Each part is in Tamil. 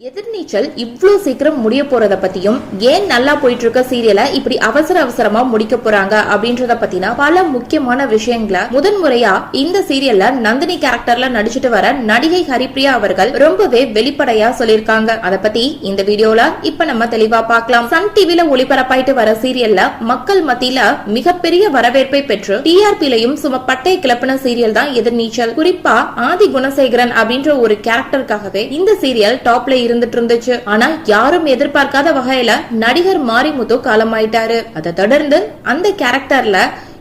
எதிர்நீச்சல் இவ்வளவு சீக்கிரம் முடிய போறத பத்தியும் ஏன் நல்லா போயிட்டு இருக்க சீரியலை இப்படி அவசர அவசரமா முடிக்க போறாங்க அப்படின்றத பத்தின பல முக்கியமான விஷயங்களை முதன்முறையா இந்த சீரியல்ல நந்தினி கேரக்டர்ல நடிச்சிட்டு வர நடிகை ஹரிப்ரியா அவர்கள் ரொம்பவே வெளிப்படையா சொல்லிருக்காங்க அத பத்தி இந்த வீடியோல இப்ப நம்ம தெளிவா பார்க்கலாம். சன் டிவில ஒளிபரப்பாயிட்டு வர சீரியல்ல மக்கள் மத்தியில மிகப்பெரிய வரவேற்பை பெற்று டிஆர்பிலையும் சும பட்டை கிளப்பின சீரியல் தான் எதிர்நீச்சல். குறிப்பா ஆதி குணசேகரன் அப்படின்ற ஒரு கேரக்டருக்காகவே இந்த சீரியல் டாப்ல இருந்துட்டு இருந்துச்சு ஆனா யாரும் எதிர்பார்க்காத வகையில நடிகர் மாரிமுத்து காலமாயிட்டாரு. அதை தொடர்ந்து அந்த கேரக்டர்ல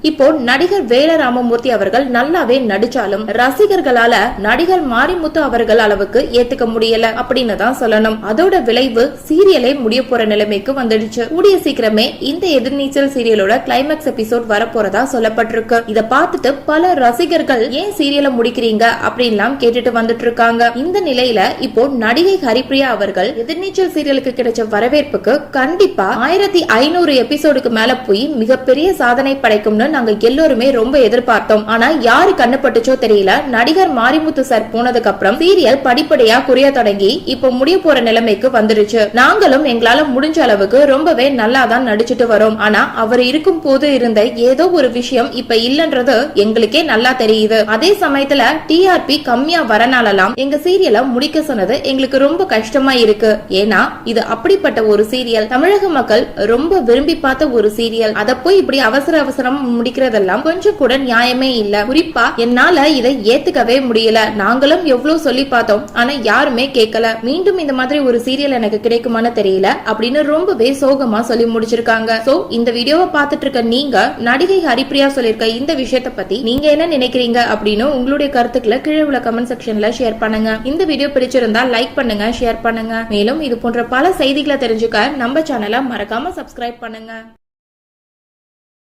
இப்போ நடிகர் வேல ராமமூர்த்தி அவர்கள் நல்லாவே நடிச்சாலும் ரசிகர்களால நடிகர் மாரிமுத்து அவர்கள் அளவுக்கு ஏத்துக்க முடியல அப்படின்னு தான் சொல்லணும். அதோட விளைவு சீரியலே முடிய போற நிலைமைக்கு வந்துடுச்சு. கூடிய சீக்கிரமே இந்த எதிர்நீச்சல் சீரியலோட கிளைமேக்ஸ் எபிசோட் வரப்போறதா சொல்லப்பட்டிருக்கு. இத பார்த்துட்டு பல ரசிகர்கள் ஏன் சீரியலை முடிக்கிறீங்க அப்படின்லாம் கேட்டுட்டு வந்துட்டு இருக்காங்க இந்த நிலையில இப்போ நடிகை ஹரிப்ரியா அவர்கள் எதிர்நீச்சல் சீரியலுக்கு கிடைச்ச வரவேற்புக்கு கண்டிப்பா ஆயிரத்தி ஐநூறு எபிசோடுக்கு மேல போய் மிகப்பெரிய சாதனை படைக்கும்னு நாங்க எல்லோருமே ரொம்ப எதிர்பார்த்தோம். ஆனா யாரு கண்ணுப்பட்டுச்சோ தெரியல. நடிகர் மாரிமுத்து சார் போனதுக்கு அப்புறம் சீரியல் படிப்படியா குறைய தொடங்கி இப்போ முடிய போற நிலைமைக்கு வந்துருச்சு. நாங்களும் எங்களால முடிஞ்ச அளவுக்கு ரொம்பவே நல்லா தான் நடிச்சிட்டு வரோம். ஆனா அவர் இருக்கும் போது இருந்த ஏதோ ஒரு விஷயம் இப்ப இல்லன்றது எங்களுக்கே நல்லா தெரியுது. அதே சமயத்துல டிஆர்பி கம்மியா வரனாலலாம் எங்க சீரியலை முடிக்க சொன்னது எங்களுக்கு ரொம்ப கஷ்டமா இருக்கு. ஏன்னா இது அப்படிப்பட்ட ஒரு சீரியல். தமிழக மக்கள் ரொம்ப விரும்பி பார்த்த ஒரு சீரியல். அத போய் இப்படி அவசர அவசரம் முடிக்கிறதெல்லாம் கொஞ்சம் கூட நியாயமே இல்ல. குறிப்பா என்னால இதை ஏத்துக்கவே முடியல. நாங்களும் எவ்வளவு சொல்லி பார்த்தோம் ஆனா யாருமே கேட்கல மீண்டும் இந்த மாதிரி ஒரு சீரியல் எனக்கு கிடைக்குமான்னு தெரியல அப்படின்னு ரொம்பவே சோகமா சொல்லி முடிச்சிருக்காங்க. சோ இந்த வீடியோவை பார்த்துட்டு இருக்க நீங்க நடிகை ஹரிப்ரியா சொல்லிருக்க இந்த விஷயத்த பத்தி நீங்க என்ன நினைக்கிறீங்க அப்படின்னு உங்களுடைய கருத்துக்களை கீழே உள்ள கமெண்ட் செக்ஷன்ல ஷேர் பண்ணுங்க. இந்த வீடியோ பிடிச்சிருந்தா லைக் பண்ணுங்க ஷேர் பண்ணுங்க. மேலும் இது போன்ற பல செய்திகளை தெரிஞ்சுக்க நம்ம சேனலை மறக்காம சப்ஸ்கிரைப் பண்ணுங்க.